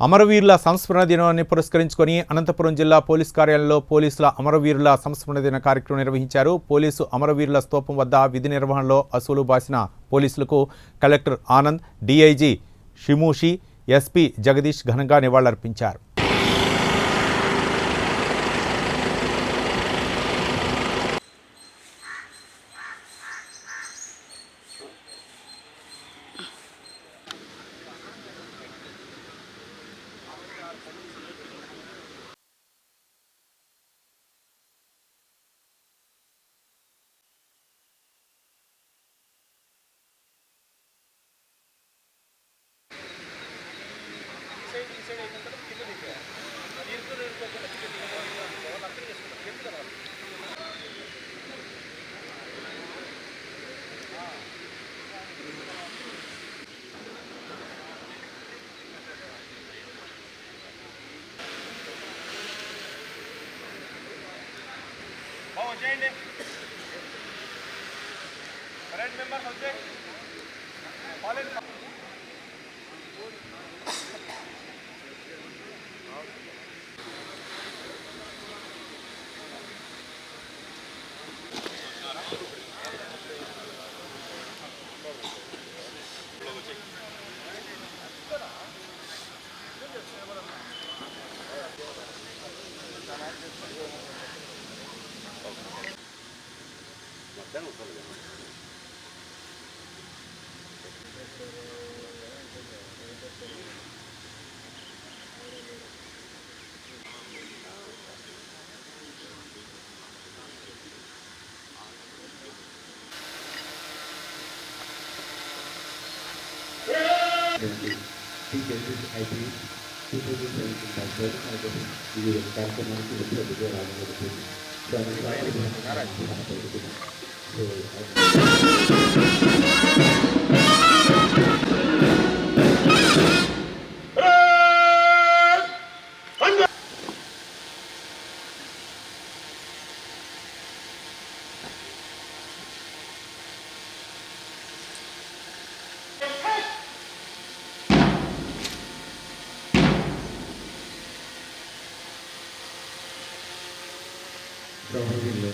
అమరవీరుల సంస్మరణ దినాన్ని పురస్కరించుకొని అనంతపురం జిల్లా పోలీస్ కార్యాలయంలో పోలీసుల అమరవీరుల సంస్మరణ దిన కార్యక్రమం నిర్వహించారు. పోలీసు అమరవీరుల స్తూపం వద్ద విధి నిర్వహణలో అసూలు బాసిన పోలీసులకు కలెక్టర్ ఆనంద్ డీఐజీ షిమూషి ఎస్పీ జగదీష్ ఘనంగా నివాళులర్పించారు. వచ్చేయండి కరెంట్ మెంబర్స్ వచ్చే college banking, features IT, 2017 bantuan atau dilakukan kemarin itu juga lalu itu. Dan saya di mana sekarang? So, ప్రొఫెసర్లు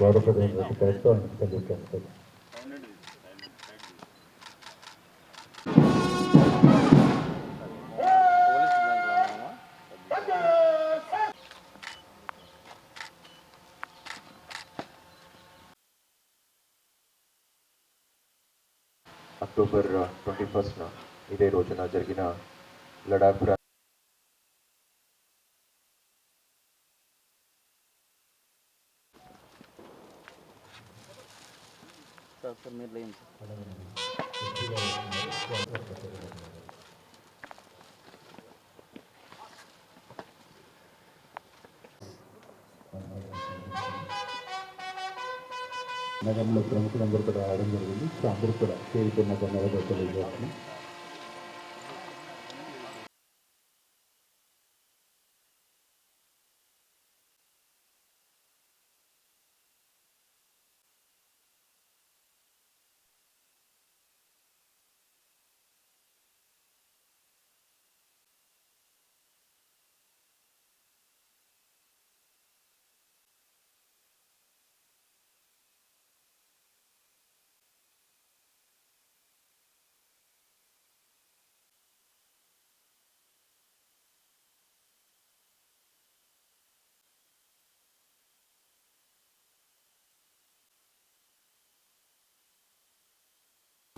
గౌరవ ప్రధానమంత్రి కరెక్ట్ తెలియజేస్తారు అక్టోబర్ ట్వంటీ ఫస్ట్న ఇదే రోజున జరిగిన లడాక్ ప్రా నగరంలో ప్రముఖులందరూ కూడా రావడం జరిగింది సో అందరూ కూడా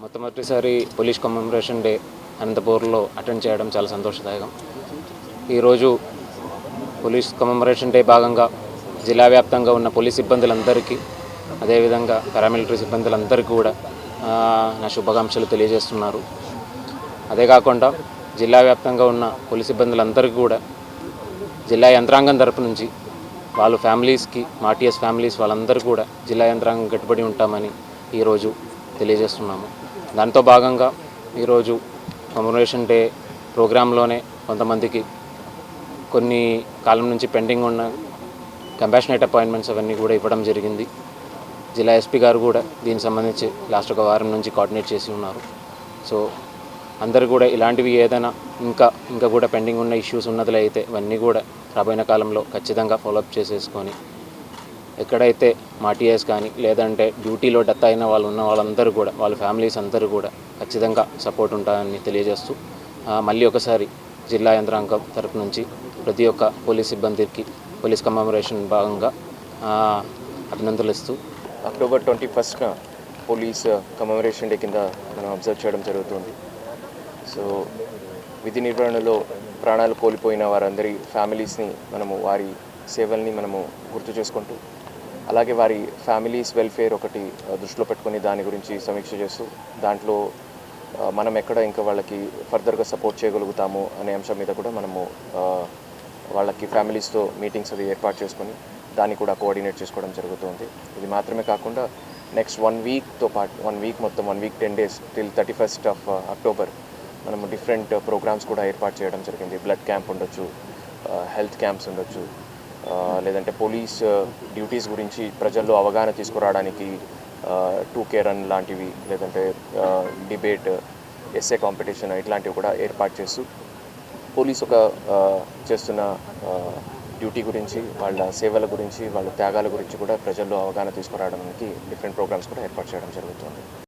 మొట్టమొదటిసారి పోలీస్ కమెమరేషన్ డే అనంతపూర్లో అటెండ్ చేయడం చాలా సంతోషదాయకం. ఈరోజు పోలీస్ కమెమరేషన్ డే భాగంగా జిల్లా వ్యాప్తంగా ఉన్న పోలీస్ సిబ్బందులందరికీ అదేవిధంగా పారామిలిటరీ సిబ్బందులందరికీ కూడా నా శుభాకాంక్షలు తెలియజేస్తున్నారు. అదే కాకుండా జిల్లా వ్యాప్తంగా ఉన్న పోలీస్ సిబ్బందులందరికీ కూడా జిల్లా యంత్రాంగం తరపు నుంచి వాళ్ళ ఫ్యామిలీస్కి మాటిఎస్ ఫ్యామిలీస్ వాళ్ళందరూ కూడా జిల్లా యంత్రాంగం కట్టుబడి ఉంటామని ఈరోజు తెలియజేస్తున్నాము. దాంతో భాగంగా ఈరోజు కమ్యూనికేషన్ డే ప్రోగ్రాంలోనే కొంతమందికి కొన్ని కాలం నుంచి పెండింగ్ ఉన్న కంపాషనేట్ అపాయింట్మెంట్స్ అవన్నీ కూడా ఇవ్వడం జరిగింది. జిల్లా ఎస్పీ గారు కూడా దీనికి సంబంధించి లాస్ట్ ఒక వారం నుంచి కోఆర్డినేట్ చేసి ఉన్నారు. సో అందరు కూడా ఇలాంటివి ఏదైనా ఇంకా ఇంకా కూడా పెండింగ్ ఉన్న ఇష్యూస్ ఉన్నదిలే అయితే ఇవన్నీ కూడా రాబోయే కాలంలో ఖచ్చితంగా ఫాలోఅప్ చేసేసుకొని ఎక్కడైతే మాటిఎస్ కానీ లేదంటే డ్యూటీలో డెత్ అయిన వాళ్ళు ఉన్న వాళ్ళందరూ కూడా వాళ్ళ ఫ్యామిలీస్ అందరూ కూడా ఖచ్చితంగా సపోర్ట్ ఉంటారని తెలియజేస్తూ మళ్ళీ ఒకసారి జిల్లా యంత్రాంగం తరపు నుంచి ప్రతి ఒక్క పోలీస్ సిబ్బందికి పోలీస్ కమమరేషన్ భాగంగా అభినందనలు ఇస్తూ అక్టోబర్ ట్వంటీ ఫస్ట్న పోలీస్ కమమరేషన్ డే కింద మనం అబ్జర్వ్ చేయడం జరుగుతుంది. సో విధి నిర్వహణలో ప్రాణాలు కోల్పోయిన వారందరి ఫ్యామిలీస్ని మనము వారి సేవల్ని మనము గుర్తు చేసుకుంటూ అలాగే వారి ఫ్యామిలీస్ వెల్ఫేర్ ఒకటి దృష్టిలో పెట్టుకొని దాని గురించి సమీక్ష చేస్తూ దాంట్లో మనం ఎక్కడ ఇంకా వాళ్ళకి ఫర్దర్గా సపోర్ట్ చేయగలుగుతాము అనే అంశం మీద కూడా మనము వాళ్ళకి ఫ్యామిలీస్తో మీటింగ్స్ అవి ఏర్పాటు చేసుకొని దాన్ని కూడా కోఆర్డినేట్ చేసుకోవడం జరుగుతుంది. ఇది మాత్రమే కాకుండా నెక్స్ట్ వన్ వీక్తో పాటు వన్ వీక్ మొత్తం one week ten days till thirty first of October మనము డిఫరెంట్ ప్రోగ్రామ్స్ కూడా ఏర్పాటు చేయడం జరిగింది. బ్లడ్ క్యాంప్ ఉండొచ్చు హెల్త్ క్యాంప్స్ ఉండొచ్చు లేదంటే పోలీస్ డ్యూటీస్ గురించి ప్రజల్లో అవగాహన తీసుకురావడానికి టూ కే రన్ లాంటివి లేదంటే డిబేట్ ఎస్ఏ కాంపిటీషన్ ఇట్లాంటివి కూడా ఏర్పాటు చేస్తూ పోలీస్ ఒక చేస్తున్న డ్యూటీ గురించి వాళ్ళ సేవల గురించి వాళ్ళ త్యాగాల గురించి కూడా ప్రజల్లో అవగాహన తీసుకురావడానికి డిఫరెంట్ ప్రోగ్రామ్స్ కూడా ఏర్పాటు చేయడం జరుగుతుంది.